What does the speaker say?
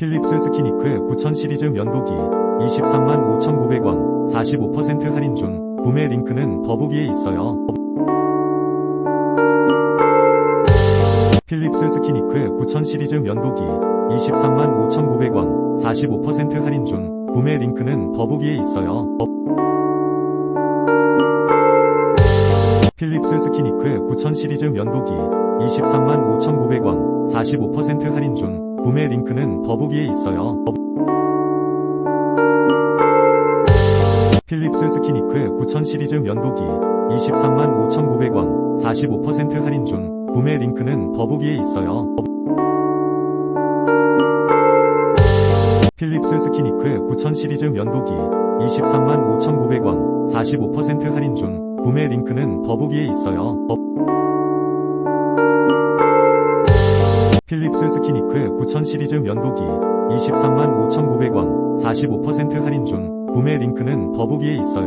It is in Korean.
필립스 스키니크 9000 시리즈 면도기 23만 5,900원 45% 할인 중 구매 링크는 더보기에 있어요. 필립스 스키니크 9000 시리즈 면도기 23만 5,900원 45% 할인 중 구매 링크는 더보기에 있어요. 필립스 스키니크 9000 시리즈 면도기 23만 5,900원 45% 할인 중 구매 링크는 더보기에 있어요. 필립스 스키니크 9000 시리즈 면도기 23만 5,900원 45% 할인 중 구매 링크는 더보기에 있어요. 필립스 스키니크 9000 시리즈 면도기 23만 5,900원 45% 할인 중 구매 링크는 더보기에 있어요. 필립스 스키니크 9000 시리즈 면도기 23만 5,900원 45% 할인 중 구매 링크는 더보기에 있어요.